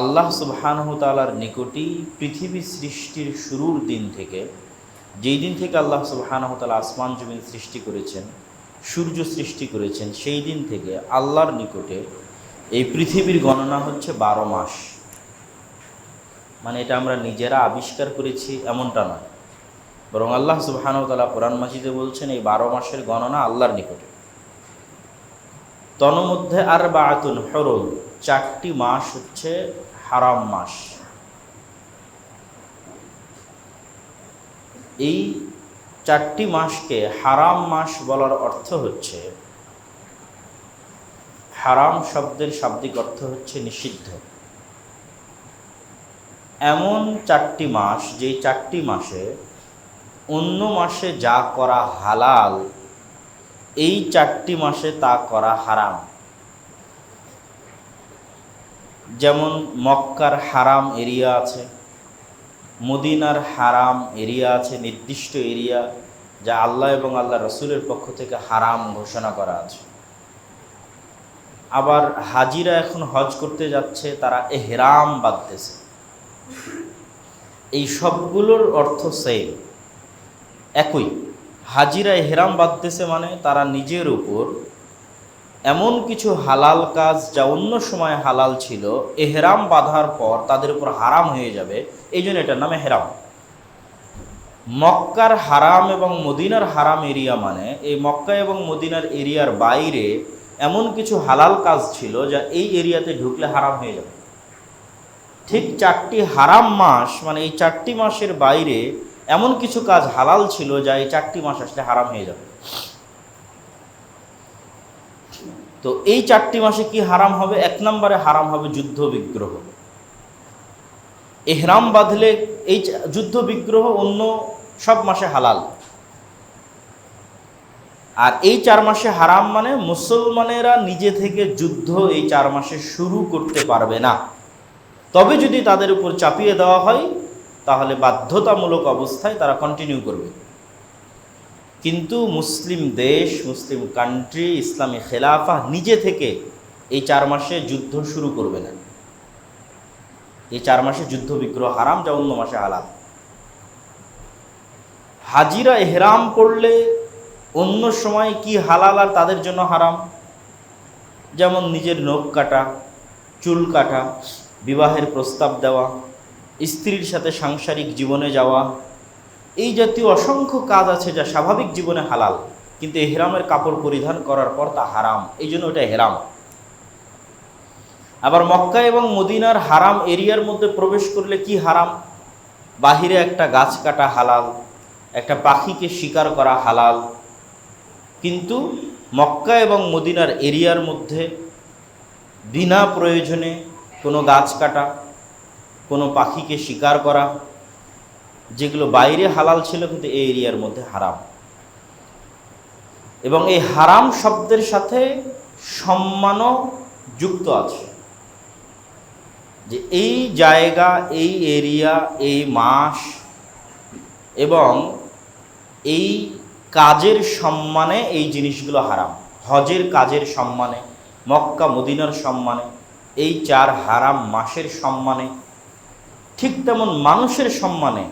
আল্লাহ সুবহানহতালার নিকটই পৃথিবী সৃষ্টির শুরুর দিন থেকে, যেই দিন থেকে আল্লাহ সুবহানহতালা আসমান জমিন সৃষ্টি করেছেন, সূর্য সৃষ্টি করেছেন, সেই দিন থেকে আল্লাহর নিকটে এই পৃথিবীর গণনা হচ্ছে বারো মাস। মানে এটা আমরা নিজেরা আবিষ্কার করেছি এমনটা নয় বরং আল্লাহ সুবহানহতালা কোরআন মাজিদে বলছেন, এই বারো মাসের গণনা আল্লাহর নিকটে। তন্মধ্যে আর বা আতুন হরম চারটি মাস হচ্ছে হারাম মাস। এই চারটি মাসকে হারাম মাস বলার অর্থ হচ্ছে, হারাম শব্দের শাব্দিক অর্থ হচ্ছে নিষিদ্ধ। এমন চারটি মাস, যেই চারটি মাসে অন্য মাসে যা করা হালাল, এই চারটি মাসে তা করা হারাম। যেমন মক্কার হারাম এরিয়া আছে, মদিনার হারাম এরিয়া আছে, নির্দিষ্ট এরিয়া যা আল্লাহ এবং আল্লাহ রসুলের পক্ষ থেকে হারাম ঘোষণা করা আছে। আবার হাজিরা এখন হজ করতে যাচ্ছে, তারা এহরাম বাঁধতেছে। এই সবগুলোর অর্থ সেম একই, হাজিরা এহরাম বাঁধতেছে মানে তারা নিজের উপর এমন কিছু হালাল কাজ যা অন্য সময় হালাল ছিল, এহরাম বাঁধার পর তাদের উপর হারাম হয়ে যাবে, এই জন্য এটার নাম এহরাম। মক্কার হারাম এবং মদিনার হারাম এরিয়া মানে এই মক্কা এবং মদিনার এরিয়ার বাইরে এমন কিছু হালাল কাজ ছিল যা এই এরিয়াতে ঢুকলে হারাম হয়ে যাবে। ঠিক চারটি হারাম মাস মানে এই চারটি মাসের বাইরে এমন কিছু কাজ হালাল ছিল যা এই চারটি মাস আসলে হারাম হয়ে যাবে। তো এই চারটি মাসে কি হারাম হবে? এক নম্বরে হারাম হবে যুদ্ধ বিগ্রহ। এহরাম বাঁধলে এই যুদ্ধ বিগ্রহ অন্য সব মাসে হালাল। আর এই চার মাসে হারাম মানে মুসলমানেরা নিজে থেকে যুদ্ধ এই চার মাসে শুরু করতে পারবে না। তবে যদি তাদের উপর চাপিয়ে দেওয়া হয়, তাহলে বাধ্যতামূলক অবস্থায় তারা কন্টিনিউ করবে। কিন্তু মুসলিম দেশ, মুসলিম কান্ট্রি ইসলামী খেলাফা নিজে থেকে এই চার মাসে যুদ্ধ শুরু করবে না। এই চার মাসে যুদ্ধ বিগ্রহ হারাম, যা অন্য মাসে হালাল। হাজিরা এহরাম করলে অন্য সময় কি হালাল আর তাদের জন্য হারাম? যেমন নিজের নখ কাটা, চুল কাটা, বিবাহের প্রস্তাব দেওয়া, স্ত্রীর সাথে সাংসারিক জীবনে যাওয়া এই জাতীয় অসংখ্য কাজ আছে যা স্বাভাবিক জীবনে হালাল, কিন্তু হেরামের কাপড় পরিধান করার পর তা হারাম। এই জন্য ওটা হেরাম। আবার মক্কা এবং মদিনার হারাম এরিয়ার মধ্যে প্রবেশ করলে কি হারাম? বাহিরে একটা গাছ কাটা হালাল, একটা পাখিকে শিকার করা হালাল, কিন্তু মক্কা এবং মদিনার এরিয়ার মধ্যে বিনা প্রয়োজনে কোনো গাছ কাটা, কোনো পাখিকে শিকার করা যেগুলো বাইরে হালাল ছিল কিন্তু এই এরিয়ার মধ্যে হারাম। এবং এই হারাম শব্দের সাথে সম্মানও যুক্ত আছে। যে এই জায়গা, এই এরিয়া, এই মাস এবং এই কাজের সম্মানে এই জিনিসগুলো হারাম। হজের কাজের সম্মানে, মক্কা, মদিনার সম্মানে, এই চার হারাম মাসের সম্মানে, ঠিক তেমন মানুষের সম্মানে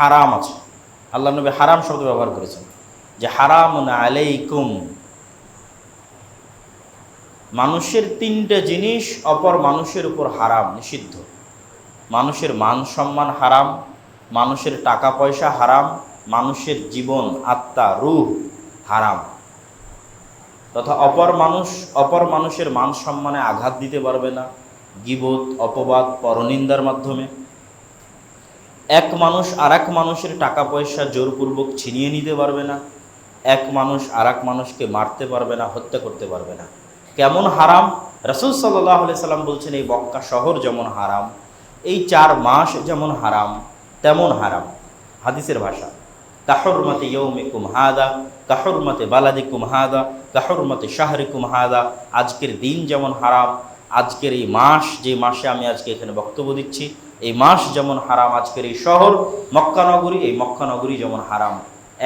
হারাম আছে। আল্লাহ নবী হারাম শব্দ ব্যবহার করেছেন। যে হারাম আলাইকুম। মানুষের তিনটে জিনিস অপর মানুষের উপর হারাম, নিষিদ্ধ। মানুষের মান সম্মান হারাম, মানুষের টাকা পয়সা হারাম, মানুষের জীবন, আত্মা, রূহ হারাম। তথা অপর মানুষ, অপর মানুষের মান সম্মানে আঘাত দিতে পারবে না। গিবোধ অপবাদ, পরনিন্দার মাধ্যমে। এক মানুষ আর এক মানুষের টাকা পয়সা জোরপূর্বক ছিনিয়ে নিতে পারবে না। এক মানুষ আর এক মানুষকে মারতে পারবে না, হত্যা করতে পারবে না। কেমন হারাম? রসুল সাল্লাহ সাল্লাম বলছেন, এই বক্কা শহর যেমন হারাম, এই চার মাস যেমন হারাম, তেমন হারাম। হাদিসের ভাষা কাহরমতে ইয়ৌমিকুম হাদা কাহরমতে বালাদিকুম হাদা কাহরমতে শাহরিকুম হাদা, আজকের দিন যেমন হারাম, আজকের এই মাস, যে মাসে আমি আজকে এখানে বক্তব্য দিচ্ছি এই মাস যেমন হারাম আজকের এই শহর মক্কানগরী এই মক্কানগরী যেমন হারাম।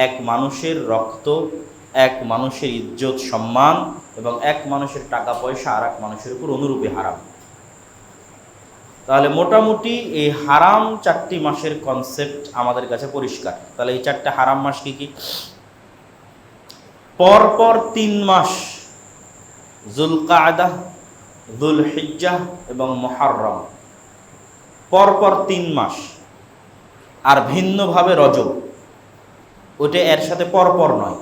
এক মানুষের রক্ত, এক মানুষের ইজ্জত, সম্মান এবং এক মানুষের টাকা পয়সা আর এক মানুষের উপর অনুরূপে হারাম। তাহলে মোটামুটি এই হারাম চারটি মাসের কনসেপ্ট আমাদের কাছে পরিষ্কার। তাহলে এই চারটে হারাম মাস কি কি? পরপর তিন মাস জুলকায়দা দুল হিজ্জাহ এবং মহারম পরপর তিন মাস, আর ভিন্নভাবে রজব। ওটা এর সাথে পরপর নয়।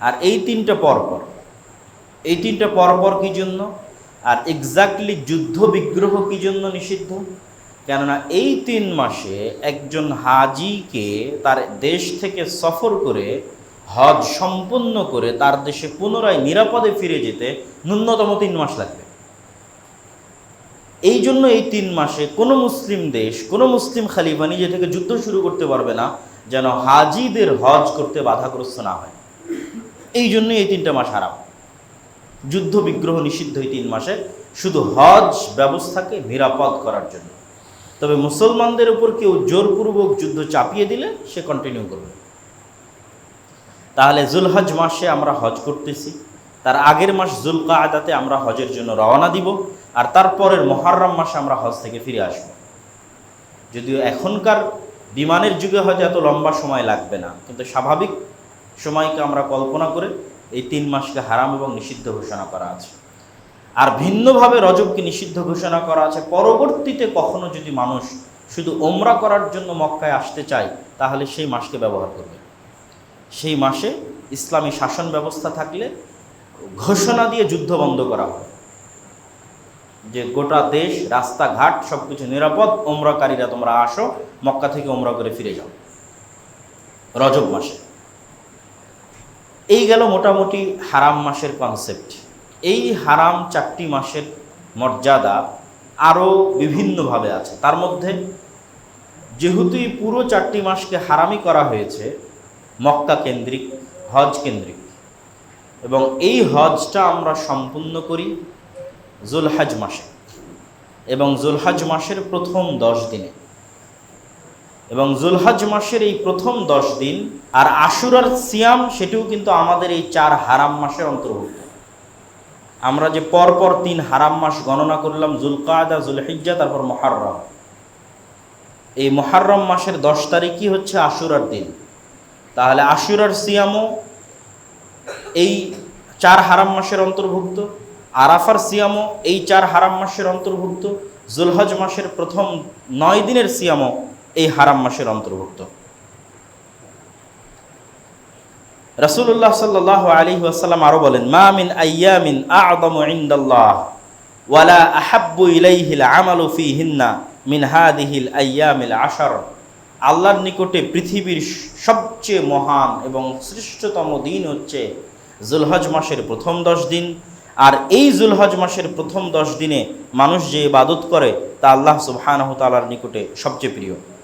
আর এই তিনটা পরপর, এই তিনটা পরপর কি জন্য? আর এক্স্যাক্টলি যুদ্ধ বিগ্রহ কি জন্য নিষিদ্ধ? কেননা এই তিন মাসে একজন হাজিকে তার দেশ থেকে সফর করে, হজ সম্পন্ন করে তার দেশে পুনরায় নিরাপদে ফিরে যেতে ন্যূনতম তিন মাস লাগবে। এই জন্য এই তিন মাসে কোনো মুসলিম দেশ, কোনো মুসলিম খালিফা নিজে থেকে যুদ্ধ শুরু করতে পারবে না, যেন হাজিদের হজ করতে বাধাগ্রস্ত না হয়। এই জন্য এই তিনটা মাস হারাম। যুদ্ধ বিগ্রহ নিষিদ্ধ এই তিন মাসে, শুধু হজ ব্যবস্থাকে নিরাপদ করার জন্য। তবে মুসলমানদের উপর কেউ জোরপূর্বক যুদ্ধ চাপিয়ে দিলে সে কন্টিনিউ করবে। তাহলে জুলহজ মাসে আমরা হজ করতেছি, তার আগের মাস জুলকা আদাতে আমরা হজের জন্য রওনা দিব। আর তারপরের মহারম মাসে আমরা হজ থেকে ফিরে আসব। যদিও এখনকার বিমানের যুগে হয়তো এত লম্বা সময় লাগবে না, কিন্তু স্বাভাবিক সময়কে আমরা কল্পনা করে এই তিন মাসকে হারাম এবং নিষিদ্ধ ঘোষণা করা আছে। আর ভিন্নভাবে রজবকে নিষিদ্ধ ঘোষণা করা আছে। পরবর্তীতে কখনো যদি মানুষ শুধু ওমরা করার জন্য মক্কায় আসতে চায়, তাহলে সেই মাসকে ব্যবহার করবে। সেই মাসে ইসলামী শাসন ব্যবস্থা থাকলে ঘোষণা দিয়ে যুদ্ধ বন্ধ করা হয়। যে গোটা দেশ, রাস্তাঘাট সব কিছু নিরাপদ ওমরাকারীরা তোমরা আসো, মক্কা থেকে ওমরা করে ফিরে যাও। রজব মাসে। এই গেল মোটামুটি হারাম মাসের কনসেপ্ট এই হারাম চারটি মাসের মর্যাদা আরও বিভিন্নভাবে আছে। তার মধ্যে যেহেতু পুরো চারটি মাসকে হারামি করা হয়েছে, মক্কা কেন্দ্রিক, হজ কেন্দ্রিক, এবং এই হজটা আমরা সম্পূর্ণ করি জুলহাজ মাসে। এবং জুলহাজ মাসের প্রথম দশ দিনে। এবং জুলহাজ মাসের এই প্রথম দশ দিন আর আশুরার সিয়াম সেটিও কিন্তু আমাদের এই চার হারাম মাসের অন্তর্ভুক্ত। আমরা যে পরপর তিন হারাম মাস গণনা করলাম, জুলকায়দা, জুলহিজ্জা, তারপর মহারম এই মহারম মাসের দশ তারিখই হচ্ছে আশুরার দিন। তাহলে আশুরার সিয়ামও এই চার হারাম মাসের অন্তর্ভুক্ত। আরাফার সিয়ামও এই চার হারাম মাসের অন্তর্ভুক্ত। জুলহজ মাসের প্রথম নয় দিনের সিয়ামও এই হারাম মাসের অন্তর্ভুক্ত। রাসূলুল্লাহ সাল্লাহ আলী ওয়াসাল্লাম আরও বলেন, মা মিন আইয়ামিন আ'যামু ইনদাল্লাহ, ওয়ালা আহাব্বু ইলাইহিল আমালু ফীহিন্না মিন হাদিহিল আইয়ামিল আশার। আল্লাহর নিকটে পৃথিবীর সবচেয়ে মহান এবং শ্রেষ্ঠতম দিন হচ্ছে জুলহজ মাসের প্রথম দশ দিন। আর এই জুলহজ মাসের প্রথম দশ দিনে মানুষ যে ইবাদত করে, তা আল্লাহ সুবহানাহু তাআলার নিকটে সবচেয়ে প্রিয়।